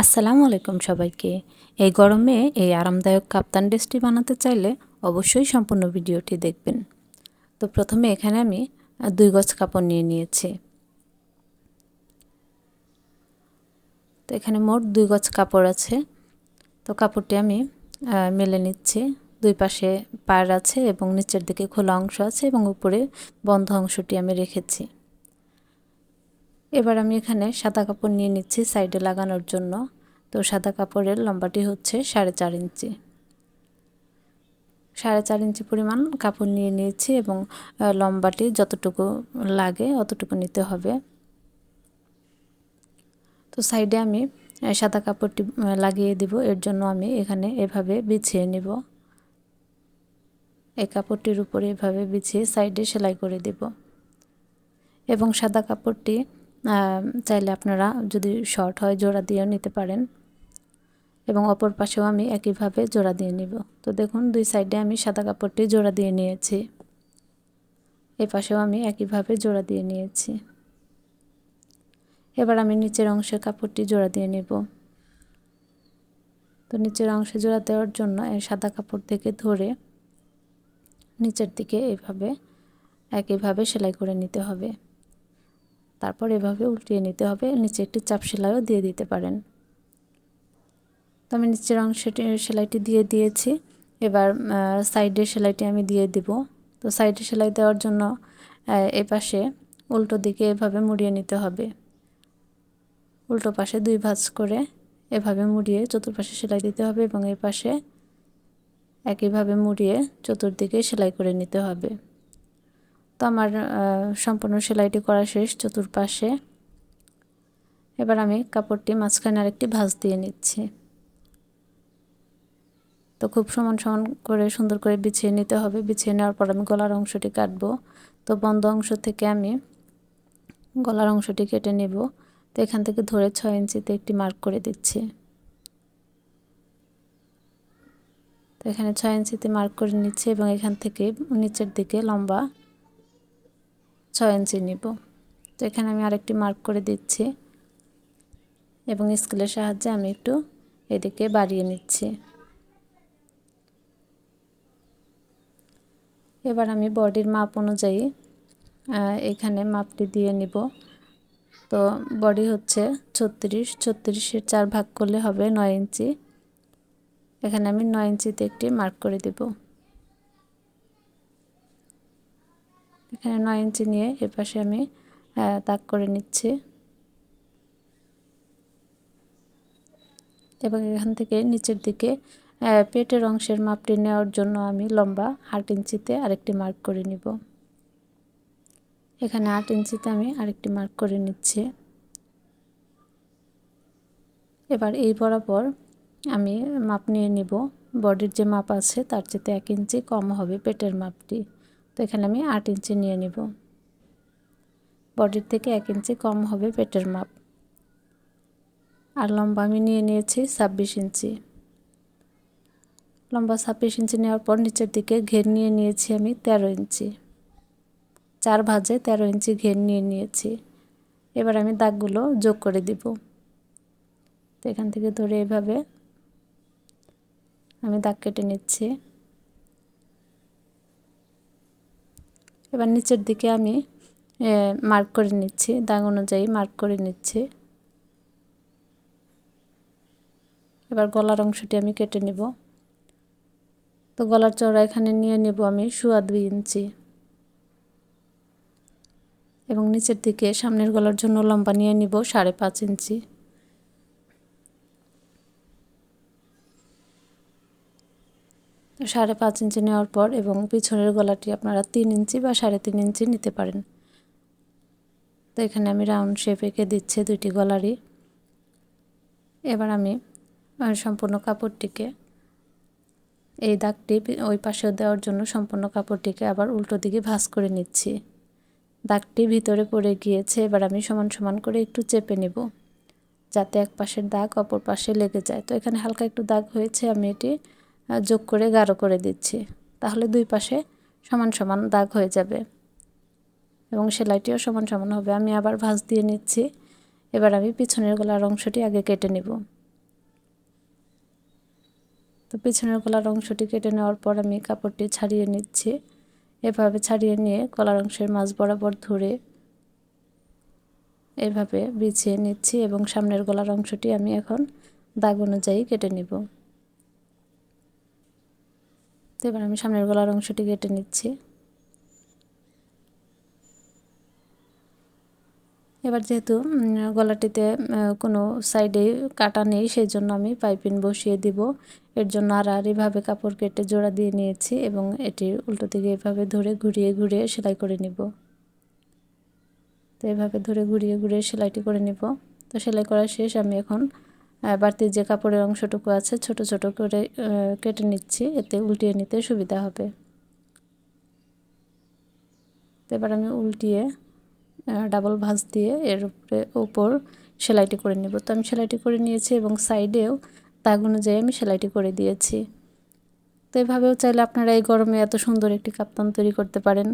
আসসালামু আলাইকুম সবাইকে। এই গরমে এই আরামদায়ক কাপ্তান ড্রেসটি বানাতে চাইলে অবশ্যই সম্পূর্ণ ভিডিওটি দেখবেন। তো প্রথমে এখানে আমি দুই গজ কাপড় নিয়ে নিয়েছি। তো এখানে মোট দুই গজ কাপড় আছে। তো কাপড়টি আমি মেলে নিচ্ছি। দুই পাশে পার আছে এবং নিচের দিকে খোলা অংশ আছে এবং উপরে বন্ধ অংশটি আমি রেখেছি। এবার আমি এখানে সাদা কাপড় নিয়ে নিচ্ছি সাইডে লাগানোর জন্য। তো সাদা কাপড়ের লম্বাটি হচ্ছে সাড়ে চার ইঞ্চি। সাড়ে চার ইঞ্চি পরিমাণ কাপড় নিয়ে নিয়েছি এবং লম্বাটি যতটুকু লাগে অতটুকু নিতে হবে। তো সাইডে আমি সাদা কাপড়টি লাগিয়ে দিব। এর জন্য আমি এখানে এভাবে বিছিয়ে নিব। এই কাপড়টির উপরে এভাবে বিছিয়ে সাইডে সেলাই করে দিব। এবং সাদা কাপড়টি চাইলে আপনারা যদি শর্ট হয় জোড়া দিয়েও নিতে পারেন এবং অপর পাশেও আমি একইভাবে জোড়া দিয়ে নিব। তো দেখুন, দুই সাইডে আমি সাদা কাপড়টি জোড়া দিয়ে নিয়েছি। এ পাশেও আমি একইভাবে জোড়া দিয়ে নিয়েছি। এবার আমি নিচের অংশে কাপড়টি জোড়া দিয়ে নেব। তো নিচের অংশে জোড়া দেওয়ার জন্য এই সাদা কাপড় থেকে ধরে নিচের দিকে এভাবে একইভাবে সেলাই করে নিতে হবে। তারপর এভাবে উল্টিয়ে নিতে হবে, নিচে একটি চাপ সেলাইও দিয়ে দিতে পারেন। তো আমি নিচের অংশটি, সেলাইটি দিয়ে দিয়েছি। এবার সাইডের সেলাইটি আমি দিয়ে দিব। তো সাইডে সেলাই দেওয়ার জন্য এ পাশে উল্টো দিকে এভাবে মুড়িয়ে নিতে হবে। উল্টো পাশে দুই ভাঁজ করে এভাবে মুড়িয়ে চতুর্পাশে সেলাই দিতে হবে এবং এ পাশে একইভাবে মুড়িয়ে চতুর্দিকে সেলাই করে নিতে হবে। তো আমার সম্পূর্ণ সেলাইটি করা শেষ চতুর্পাশে। এবার আমি কাপড়টি মাঝখানে আরেকটি ভাঁজ দিয়ে নিচ্ছি। তো খুব সমান সমান করে সুন্দর করে বিছিয়ে নিতে হবে। বিছিয়ে নেওয়ার পর আমি গলার অংশটি কাটবো। তো বন্ধ অংশ থেকে আমি গলার অংশটি কেটে নেব। তো এখান থেকে ধরে ছয় ইঞ্চিতে একটি মার্ক করে দিচ্ছি। তো এখানে ছয় ইঞ্চিতে মার্ক করে নিচ্ছি এবং এখান থেকে নিচের দিকে লম্বা ছয় ইঞ্চি নিব। তো এখানে আমি আরেকটি মার্ক করে দিচ্ছি এবং স্কেলের সাহায্যে আমি একটু এদিকে বাড়িয়ে নিচ্ছি। এবার আমি বডির মাপ অনুযায়ী এখানে মাপটি দিয়ে নিব। তো বডি হচ্ছে ছত্রিশ, ছত্রিশের চার ভাগ করলে হবে নয় ইঞ্চি। এখানে আমি নয় ইঞ্চিতে একটি মার্ক করে দেব। এখানে নয় ইঞ্চি নিয়ে এপাশে আমি তাক করে নিচ্ছি। এবং এখান থেকে নিচের দিকে পেটের অংশের মাপটি নেওয়ার জন্য আমি লম্বা আট ইঞ্চিতে আরেকটি মার্ক করে নিব। এখানে আট ইঞ্চিতে আমি আরেকটি মার্ক করে নিচ্ছি। এবার এই বরাবর আমি মাপ নিয়ে নিব। বডির যে মাপ আছে তার চেয়ে এক ইঞ্চি কম হবে পেটের মাপটি। এখানে আমি আট ইঞ্চি নিয়ে নিব। বডির থেকে এক ইঞ্চি কম হবে পেটের মাপ। আর লম্বা আমি নিয়ে নিয়েছি ছাব্বিশ ইঞ্চি। লম্বা ছাব্বিশ ইঞ্চি নেওয়ার পর নিচের দিকে ঘের নিয়ে নিয়েছি আমি তেরো ইঞ্চি। চার ভাজে তেরো ইঞ্চি ঘের নিয়ে নিয়েছি। এবার আমি দাগগুলো যোগ করে দিব। তো এখান থেকে ধরে এভাবে আমি দাগ কেটে নিচ্ছি। এবার নিচের দিকে আমি মার্ক করে নিচ্ছি, দাগ অনুযায়ী মার্ক করে নিচ্ছি। এবার গলার অংশটি আমি কেটে নেব। তো গলার চওড়া এখানে নিয়ে নেব আমি সোয়া দুই ইঞ্চি। এবং নিচের দিকে সামনের গলার জন্য লম্বা নিয়ে নিব সাড়ে পাঁচ ইঞ্চি। সাড়ে পাঁচ ইঞ্চি নেওয়ার পর এবং পিছনের গলাটি আপনারা তিন ইঞ্চি বা সাড়ে তিন ইঞ্চি নিতে পারেন। তো এখানে আমি রাউন্ড শেপ এঁকে দিচ্ছি দুইটি গলারই। এবার আমি সম্পূর্ণ কাপড়টিকে এই দাগটি ওই পাশে দেওয়ার জন্য সম্পূর্ণ কাপড়টিকে আবার উল্টো দিকে ভাঁজ করে নিচ্ছি। দাগটি ভিতরে পড়ে গিয়েছে, এবার আমি সমান সমান করে একটু চেপে নেব যাতে এক পাশের দাগ অপর পাশে লেগে যায়। তো এখানে হালকা একটু দাগ হয়েছে, আমি এটি যোগ করে গাঢ় করে দিচ্ছি, তাহলে দুই পাশে সমান সমান দাগ হয়ে যাবে এবং সেলাইটিও সমান সমান হবে। আমি আবার ভাঁজ দিয়ে নিচ্ছি, এবার আমি পিছনের গলার অংশটি আগে কেটে নেব। তো পিছনের গলার অংশটি কেটে নেওয়ার পর আমি কাপড়টি ছাড়িয়ে নিচ্ছি। এভাবে ছাড়িয়ে নিয়ে গলার অংশের মাঝ বরাবর ধরে এভাবে বিছিয়ে নিচ্ছি এবং সামনের গলার অংশটি আমি এখন দাগ অনুযায়ী কেটে নিব। তো এবার আমি সামনের গলার অংশটি কেটে নিচ্ছি। এবার যেহেতু গলাটিতে কোনো সাইডে কাটা নেই সেই জন্য আমি পাইপিন বসিয়ে দিব। এর জন্য আড়াআড়িভাবে কাপড় কেটে জোড়া দিয়ে নিয়েছি এবং এটির উল্টো দিকে এভাবে ধরে ঘুরিয়ে ঘুরিয়ে সেলাই করে নিব। তো এভাবে ধরে ঘুরিয়ে ঘুরিয়ে সেলাইটি করে নিব। তো সেলাই করা শেষ, আমি এখন বাড়তি যে কাপড়ের অংশটুকু আছে, ছোট ছোট করে কেটে নিচ্ছি। এতে উল্টিয়ে নিতে সুবিধা হবে। এবার আমি উল্টিয়ে ডাবল ভাঁজ দিয়ে এর উপরে উপর সেলাইটি করে নেব। তো আমি সেলাইটি করে নিয়েছি এবং সাইডেও দাগ অনুযায়ী আমি সেলাইটি করে দিয়েছি। তো এভাবেও চাইলে আপনারা এই গরমে এত সুন্দর একটি কাপ্তান তৈরি করতে পারেন।